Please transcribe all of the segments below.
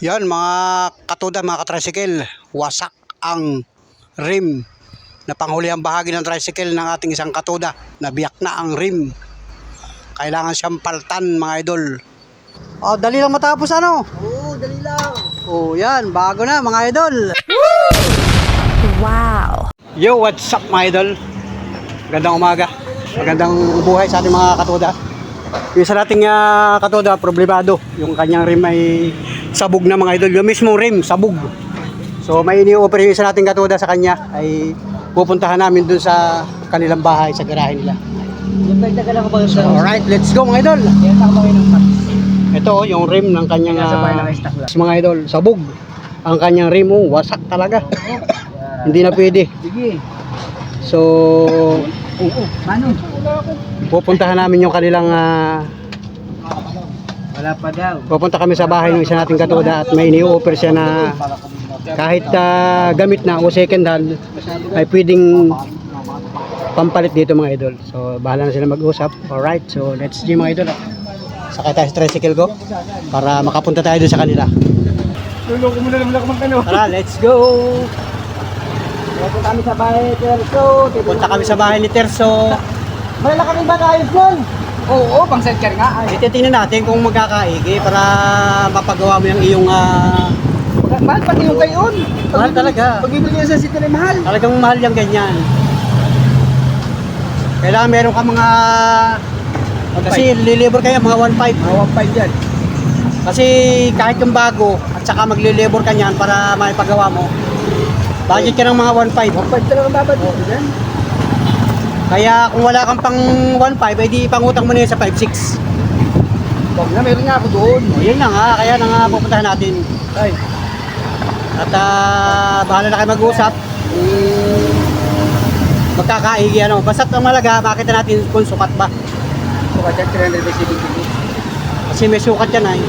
Yan mga katuda, mga katricycle, wasak ang rim na panghulihang bahagi ng tricycle ng ating isang katuda. Nabiyak na ang rim. Kailangan siyang paltan mga idol. Oh, dali lang matapos ano? Oo, dali lang. Oh, yan, bago na mga idol. Wow. Yo, what's up mga idol? Magandang umaga. Magandang buhay sa ating mga katuda. Yung sa nating ah, katuda, problemado. Yung kanyang rim ay sabog na mga idol. Yung mismong rim, sabog. So may ini-offer yung isa nating katuda sa kanya ay pupuntahan namin dun sa kanilang bahay, sa garahe nila. Sa... Alright, let's go mga idol. Ito oh, yung rim ng kanyang lang. mga idol, sabog. Ang kanyang rim, oh, wasak talaga. Hindi na pwede. So, pupuntahan namin yung kanilang ah, Wala pa daw. pupunta kami sa bahay ng isa nating katuda at may ini-offer siya na kahit ah, gamit na o second hand ay pwedeng pampalit dito mga idol. So bahala na sila mag-usap. Alright, so let's go mga idol. Sakay tayo sa tricycle ko para makapunta tayo doon sa kanila. Tulong ko muna naman ako magkano. Tara, let's go! Punta kami sa bahay, Terso. Punta kami sa bahay ni Terso. Malalaki ba tayo doon? Oo, pang self-care nga. Ay, Ititingnan natin kung magkakaigi para mapagawa mo yung iyong ah, mahal pati yung kayon. Mahal talaga. Pag ibili sa city na mahal. Talagang mahal yung ganyan. Kailangan meron ka mga... Kasi lilibor kayo mga 1.5. Mga 1.5 dyan. Kasi kahit yung bago at saka maglilibor ka niyan para maipagawa mo, budget ka ng mga 1.5. 1.5 talaga ang babad dito dyan. Kaya kung wala kang pang 1.5, edi pangutang mo na yun sa 5.6. Huwag na, meron nga ako doon. O yun na nga, kaya na nga pupuntahan natin. Ay, At ah, bahala na kayo mag-usap. Mm, magkakaigi ano. Basta ang malaga, makita natin kung sukat ba. so ka dyan, 300 by 70. Kasi may sukat yan ay.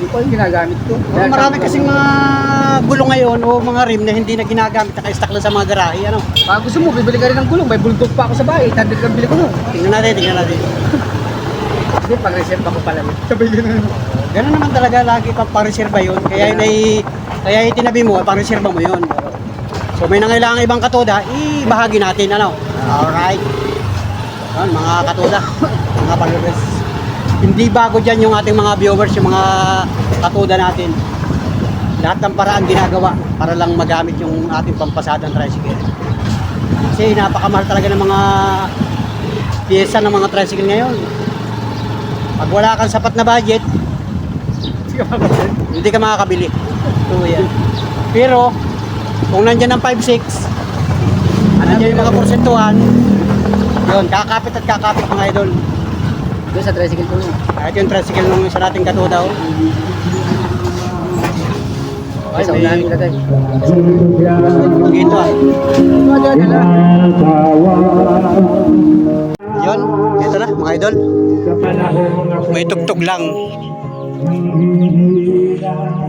Hindi ko yung ginagamit ko. Oh, marami kasing mga gulong ngayon o mga rim na hindi na ginagamit naka-stack lang sa mga garahe. Ano? Pag gusto mo, bibili ka rin ng gulong. May bulldog pa ako sa bahay. 800 lang bili ko nun. Tingnan natin, tingnan natin. Hindi, pag-reserve ako pala. Sabay na Ganun naman talaga lagi pang pang-reserva yun. Kaya yun ay, kaya itinabi mo, pang-reserva mo yun. So may nangailangan ibang katoda, ibahagi natin. Ano? Alright. Yan, mga katoda, mga followers. Hindi bago dyan yung ating mga viewers, yung mga katoda natin. Lahat ng paraan ginagawa para lang magamit yung ating pampasadang tricycle. Kasi napakamahal talaga ng mga pyesa ng mga tricycle ngayon. Pag wala kang sapat na budget, hindi ka makakabili. Yan. Pero, kung nandyan ang 5-6, nandyan yung mga porsentuhan, yun, kakapit at kakapit mga idol. Doon sa tricycle ko nun. Kahit yung tricycle nung isa nating katudaw. Okay, sa unahan nila tayo. Dito ah. Yun, ito na mga idol. May tugtog lang.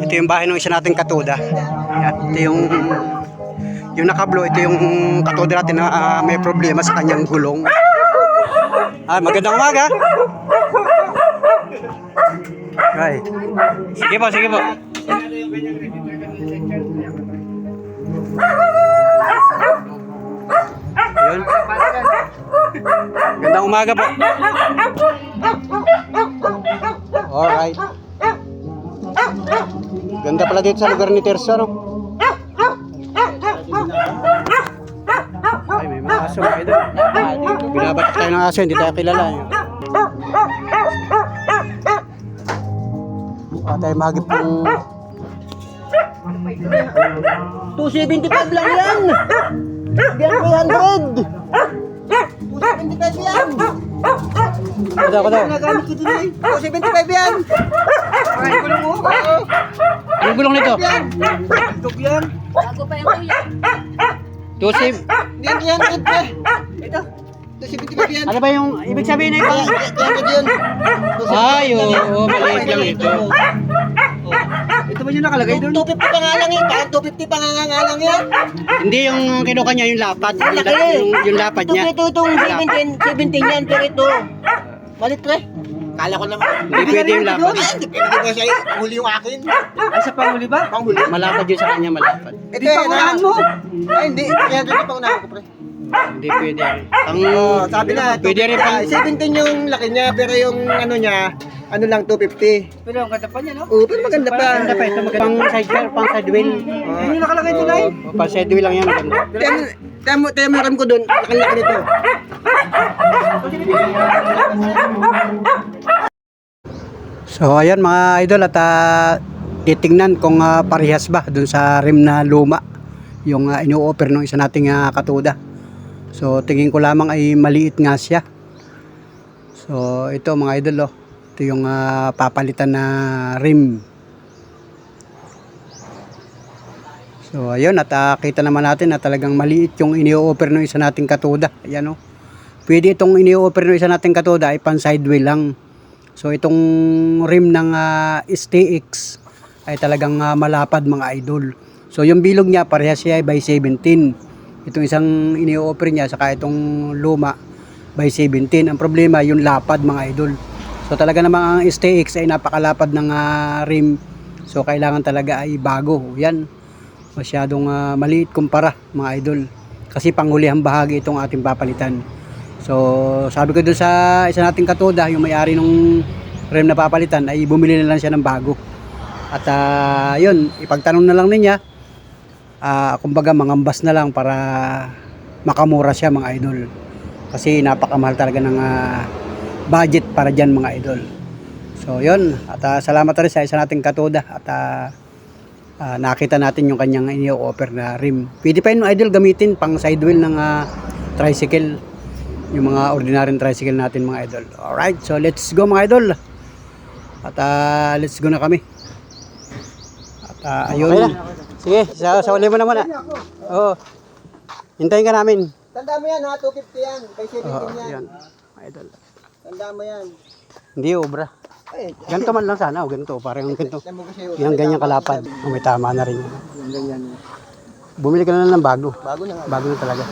Ito yung bahay ng isa nating katuda. Yan, ito yung yung nakablo, ito yung katuda natin na ah, may problema sa kanyang gulong. Ah, magandang umaga. Ay. Sige po, sige po. Yun. Gandang umaga po. Alright. Ganda pala dito sa lugar ni Terso, no? Ay, may mga aso. Binabatak tayo ng aso, hindi tayo kilala. Eh. Mukha tayo mahagip ng... 275 lang yan! Hindi yan 300! 275 yan! Kada ko daw. Ginagamit ko din eh. 275 yan! Ay, gulong mo. Gulong nito? Yan. Bulldog yan. Bago pa yung kuya. Tusip. Hindi yan yan. Ito. Ito. 275 yan. Ano ba yung ibig sabihin na ito? Kaya kaya yun. Ay, oo, maliit lang ito. Ito ba yung nakalagay doon? 250 pa nga lang yan. Kahit 250 pa nga nga lang yan. Hindi yung kinuha niya yung lapad. Yung, Laki. yung, yung lapad niya. Ito, ito, itong 17, 17 yan. Pero ito. Malit pre. Kala ko naman. Hindi pwede yung lapad. Hindi pwede ba siya huli yung akin? Ay, sa panghuli ba? Panghuli. Malapad yun sa kanya, malapad. Ito pangunahan mo. Ay, hindi. Kaya doon pa unahan ko, pre. Hindi pwede. Ang, Oh, sabi na, pwede rin pang, 17 yung laki niya, pero yung ano niya, ano lang, 250. Pero ang ganda pa niya, no? Oo, pero maganda pa. Maganda pa ito, maganda. Pang side car, pang side wheel. Yun yung nakalagay doon ay. Oh, pang side wheel lang yan, maganda. Temo, temo, temo ram ko doon, laki-laki nito. So ayan mga idol at ah, titingnan kung ah, parehas ba dun sa rim na luma yung uh, ino-offer ng isa nating ah, katuda. So tingin ko lamang ay maliit nga siya. So ito mga idol oh. Ito yung ah, papalitan na rim. So ayun at ah, kita naman natin na talagang maliit yung ini-offer ng isa nating katuda. Ayan oh. Pwede itong ini-offer ng isa nating katuda ay pan side wheel lang. So itong rim ng ah, STX ay talagang ah, malapad mga idol. So yung bilog niya parehas siya ay by 17. Itong isang ini-offer niya saka itong luma by 17. Ang problema yung lapad mga idol. So talaga namang ang STX ay napakalapad ng ah, rim. So kailangan talaga ay bago. Yan. Masyadong ah, maliit kumpara mga idol. Kasi panghulihang bahagi itong ating papalitan. So, sabi ko dun sa isa nating katoda, yung may-ari nung rem na papalitan, ay bumili na lang siya ng bago. At ah, yun, ipagtanong na lang niya, ah, kumbaga mangambas na lang para makamura siya mga idol. Kasi napakamahal talaga ng ah, budget para dyan mga idol. So yun, at ah, salamat rin sa isa nating katoda at ah, ah, nakita natin yung kanyang inyo-offer na rim. Pwede pa yun idol gamitin pang side ng ah, tricycle yung mga ordinary tricycle natin mga idol. Alright, so let's go mga idol. At ah, let's go na kami. At ah, ayun. Sige, sa, sa uli mo naman ah. Oo. Hintayin ka namin. Tanda mo yan ha, 250 yan. By 17 Oo, yan. yan. Idol. Tanda mo yan. Hindi obra. Ay, Ganito man lang sana, o ganito, parang ganito. sa'yo. Yung ganyan kalapad. Oh, may tama na rin. yun. Yung ganyan. Bumili ka na lang ng bago. Bago na nga. Bago na talaga.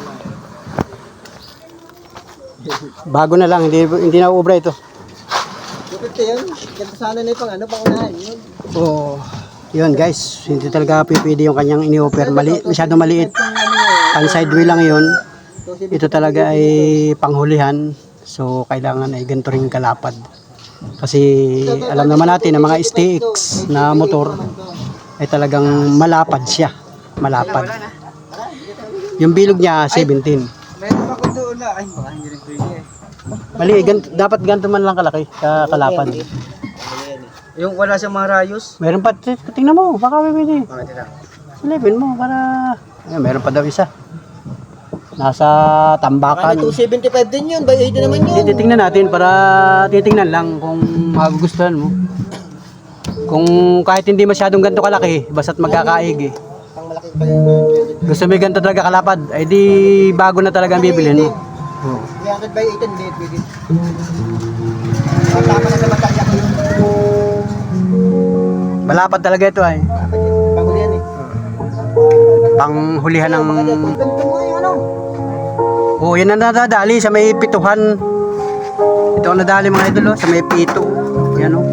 Bago na lang, hindi hindi na obra ito. 250 yun. Ganito sana na yung pang ano, pang unahan. Yun. Oo. Yun guys, hindi talaga pipili yung kanyang ini-offer. Mali, masyado maliit. Yung ano yun. Ang side wheel lang yun. 250. Ito talaga ay panghulihan. So, kailangan ay ganito rin kalapad. Kasi alam naman natin na mga STX na motor ay talagang malapad siya. Malapad. Yung bilog niya 17. Meron ako doon na. Ay, baka hindi rin pwede eh. Mali, gan- dapat ganito man lang kalaki, ka- kalapad. Yung wala siyang mga rayos. Meron pa, t- tingnan mo, baka may pwede. Bakit nila? Silipin mo para... Ayun, meron pa daw isa. Nasa Baka tambakan. 275 din yun. By 80 naman yun. Hindi, titingnan natin para titingnan lang kung magugustuhan mo. Kung kahit hindi masyadong ganito kalaki, basta't magkakaig eh. Pang malaki pa yun. Gusto mo yung ganito talaga kalapad, ay di bago na talaga ang bibilhin mo. Oo. 300 by 18, hindi. Pwede. Ang tama na sa yun. Malapad talaga ito ay. Panghuli yan eh. Panghulihan ng... Oo, yan ang nadadali sa may pituhan. Ito ang nadali mga idol, oh, sa may pito. Yan oh.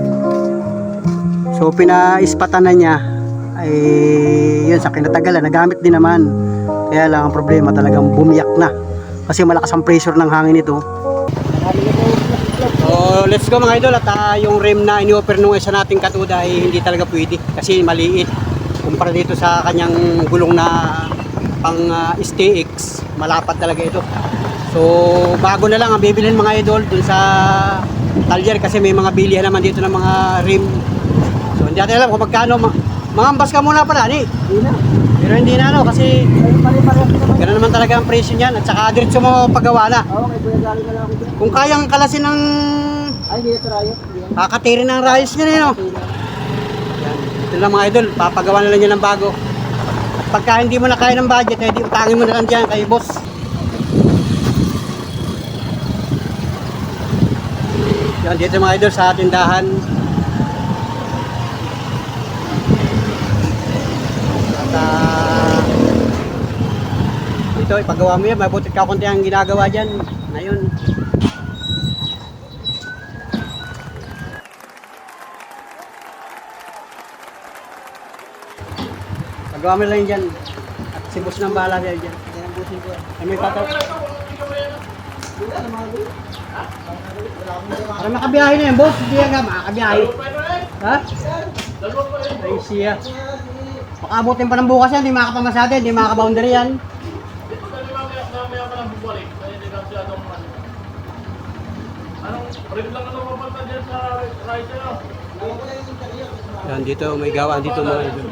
So pinaispatan na niya ay yun sa kinatagalan, nagamit din naman. Kaya lang ang problema talagang bumiyak na. Kasi malakas ang pressure ng hangin ito. So let's go mga idol. At ah, yung rim na ini-offer nung isa nating katuda ay hindi talaga pwede kasi maliit. Kumpara dito sa kanyang gulong na pang ah, STX malapad talaga ito. So bago na lang ang bibilhin mga idol dun sa talyer kasi may mga bilihan naman dito ng mga rim so hindi natin alam kung magkano. Ma- mangambas ka muna pala ni pero hindi na ano kasi gano'n naman talaga ang presyo niyan at saka diretso mo paggawa na Oo, kuya galing na lang ako dyan. kung kayang kalasin ng Ay, hindi ito rayo. Hindi yan. kakatiri ng rice niya eh, no? Yan. Ito lang mga idol, papagawa na lang yan ng bago. At pagka hindi mo na kaya ng budget, eh, di utangin mo na lang dyan kay boss. Yan, dito mga idol sa tindahan. dito, ipagawa mo yan, mabutit ka konti ang ginagawa dyan. Ngayon, pagawa mo lang dyan. At si boss ng bahala dyan. Yan ang busin ko. Ay, may patap. Para makabiyahe na yan, boss. Hindi yan ka, makabiyahe. Ha? Ay, siya. Pakabutin pa ng bukas yan, hindi makakapamasada, hindi makaboundary yan. Yan, dito may gawa dito mga idol.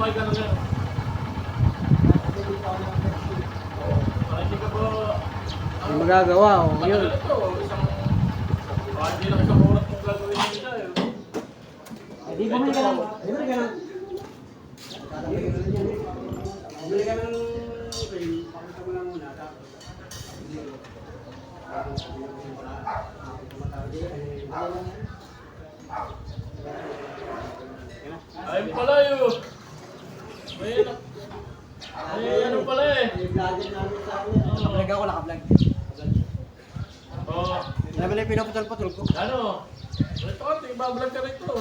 May magagawa, oh, yun. Eh, di bumili ka lang. Bumili ka lang. Bumili ka ng cream. Pakita mo lang muna. Tapos. Ayun pala yun. May ano. May ano pala eh. Nakablog ako, nakablog. Oh, Sabi na yung pinaputol-putol ko. ano? Ito ka, tingbablog ka rito.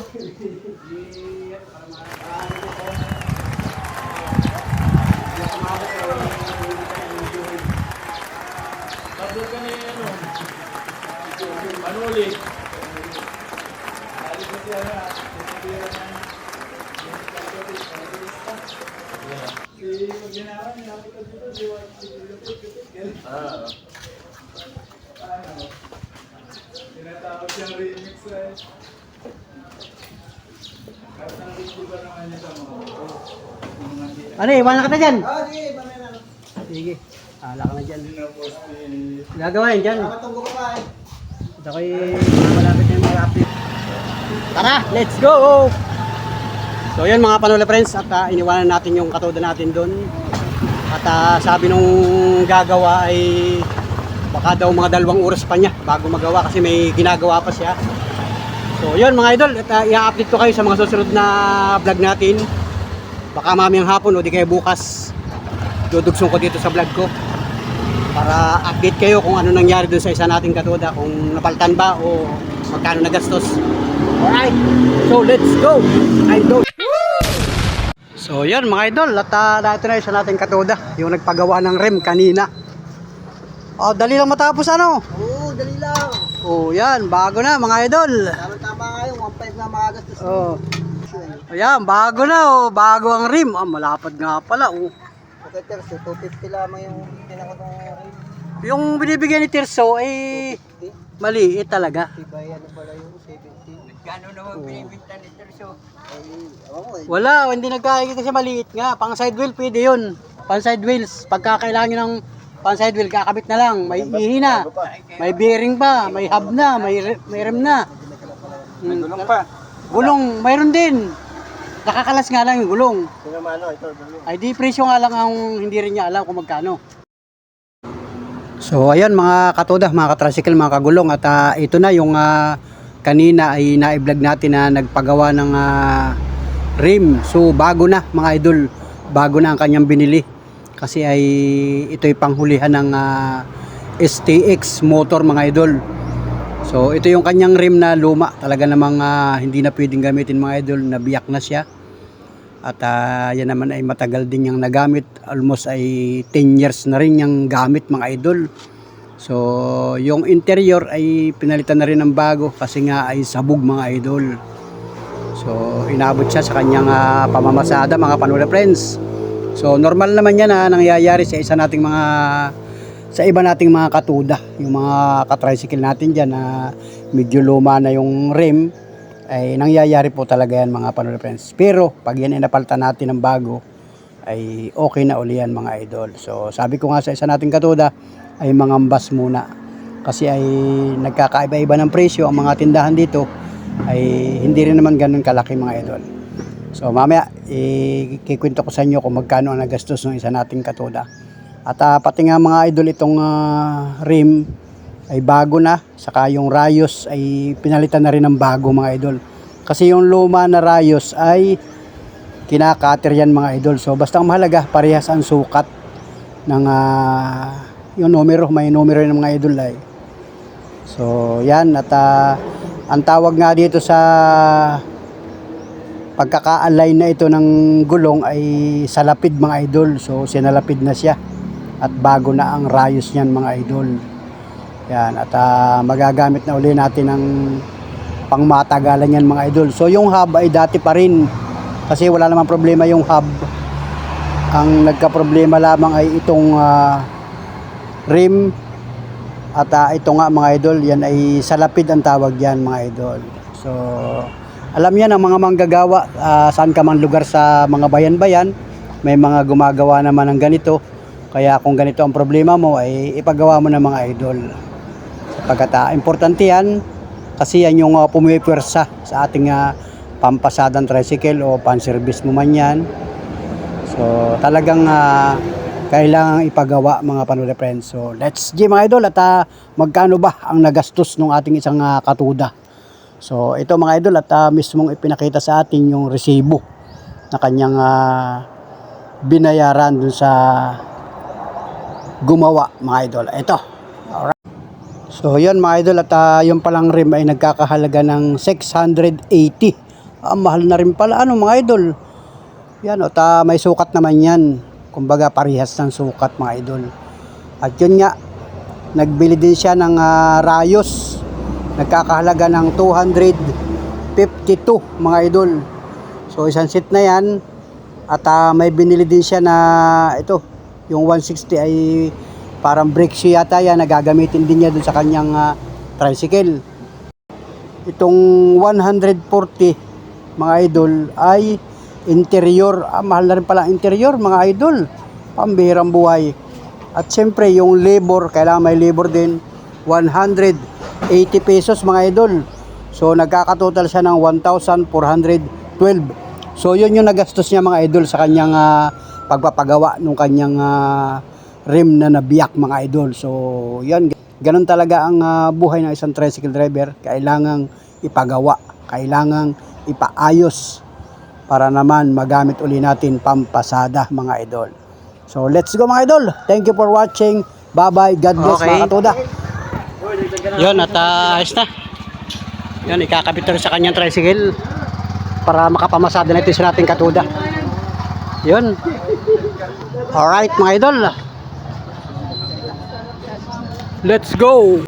Bablog ka ni ano? Manuli. Ah. Ano, iwan na kita dyan. Ah, sige, mamaya na. Sige. Hala ka na dyan. Gagawa yan dyan. Matunggo ka pa eh. Ko'y malapit na yung mga update. Tara, let's go! So yun mga panola friends at ah, iniwanan natin yung katoda natin doon. At ah, sabi nung gagawa ay baka daw mga dalawang oras pa niya bago magawa kasi may ginagawa pa siya. So yun mga idol, at ah, i-update ko kayo sa mga susunod na vlog natin. Baka mamayang hapon o di kaya bukas dudugsong ko dito sa vlog ko para update kayo kung ano nangyari dun sa isa nating katoda kung napaltan ba o magkano nagastos alright so let's go idol. So yan mga idol at uh, dito na isa nating katoda yung nagpagawa ng rem kanina. Oh dali lang matapos ano? Oo, dali lang. oh yan bago na mga idol. Tama-tama nga yung 1.5 na makagastos. oh. Ayan bago na oh. Bago ang rim ah malapad nga pala oh Terso, 250 lamang yung tinakot ng yung binibigyan ni Tirso eh maliit talaga Tibay, ano pala yung 70. Gano'n naman binibinta ni Terso? Ay, ko eh. Wala, hindi nagkakita kasi maliit nga. Pang side wheel, pwede yun. Pang side wheels. Pagka kailangan nyo ng pang side wheel, kakabit na lang. May ihi na. May bearing pa. May hub na. May, may rem na. May gulong pa. Gulong, mayroon din. Nakakalas nga lang yung gulong. Sino mano, ito, dali. Ay di presyo nga lang ang hindi rin niya alam kung magkano. So ayan mga katoda, mga katricycle, mga kagulong at ah, ito na yung ah, kanina ay na-vlog natin na nagpagawa ng ah, rim. So bago na mga idol, bago na ang kanyang binili. Kasi ay ito'y panghulihan ng ah, STX motor mga idol. So ito yung kanyang rim na luma, talaga namang ah, hindi na pwedeng gamitin mga idol, nabiyak na siya. At ah, yan naman ay matagal din niyang nagamit. Almost ay 10 years na rin niyang gamit mga idol. So, yung interior ay pinalitan na rin ng bago kasi nga ay sabog mga idol. So, inabot siya sa kanyang ah, pamamasada mga panula friends. So, normal naman yan na nangyayari sa isa nating mga sa iba nating mga katuda, yung mga katricycle natin dyan na medyo luma na yung rim, ay nangyayari po talaga yan mga panula friends. Pero pag yan ay napalitan natin ng bago, ay okay na uli yan mga idol. So sabi ko nga sa isa nating katuda, ay mangambas muna. Kasi ay nagkakaiba-iba ng presyo ang mga tindahan dito, ay hindi rin naman ganun kalaki mga idol. So mamaya, ikikwento ko sa inyo kung magkano ang nagastos ng isa nating katuda. At ah, pati nga mga idol itong ah, rim, ay bago na. Saka yung rayos ay pinalitan na rin ng bago mga idol. Kasi yung luma na rayos ay kinakater yan mga idol. So basta mahalaga, parehas ang sukat ng ah, yung numero. May numero ng mga idol ay. So yan at ah, ang tawag nga dito sa pagkaka-align na ito ng gulong ay salapid mga idol. So sinalapid na siya at bago na ang rayos niyan mga idol. Yan at ah, magagamit na uli natin ng pangmatagalan yan mga idol. So yung hub ay dati pa rin kasi wala namang problema yung hub. Ang nagka-problema lamang ay itong ah, rim at ah, ito nga mga idol, yan ay salapid ang tawag yan mga idol. So alam yan ang mga manggagawa ah, saan ka man lugar sa mga bayan-bayan may mga gumagawa naman ng ganito kaya kung ganito ang problema mo ay ipagawa mo ng mga idol. Sapagkat ah, importante yan. Kasi yan yung uh, pumipwersa sa ating ah, pampasadang tricycle o pan-service mo man yan. So talagang ah, kailangang ipagawa mga panula friends. So let's G mga idol. At ah, magkano ba ang nagastos ng ating isang ah, katuda? So ito mga idol at ah, mismong ipinakita sa atin yung resibo na kanyang ah, binayaran dun sa gumawa mga idol. Ito. Alright. So yun mga idol at ah, yung palang rim ay nagkakahalaga ng 680. Ah, mahal na rin pala ano mga idol. Yan at ah, may sukat naman yan. Kumbaga parehas ng sukat mga idol. At yun nga, nagbili din siya ng ah, rayos nagkakahalaga ng 252 mga idol so isang seat na yan at ah, may binili din siya na ito yung 160 ay parang brake shoe yata yan na gagamitin din niya dun sa kanyang ah, tricycle. Itong 140 mga idol ay interior. Ah, mahal na rin pala interior mga idol. Pambihirang buhay. At siyempre yung labor kailangan may labor din. 180 pesos mga idol. So nagkakatotal siya ng 1,412 so yun yung nagastos niya mga idol sa kanyang ah, pagpapagawa ng kanyang ah, rim na nabiyak mga idol. So yan ganun talaga ang ah, buhay ng isang tricycle driver. Kailangang ipagawa kailangang ipaayos para naman magamit uli natin pampasada mga idol. So let's go mga idol. Thank you for watching. Bye bye God bless Okay. mga katuda. Yun at uh, ayos na. Yun ikakabit na rin sa kanyang tricycle para makapamasada natin sa nating katuda. Yun alright mga idol. Let's go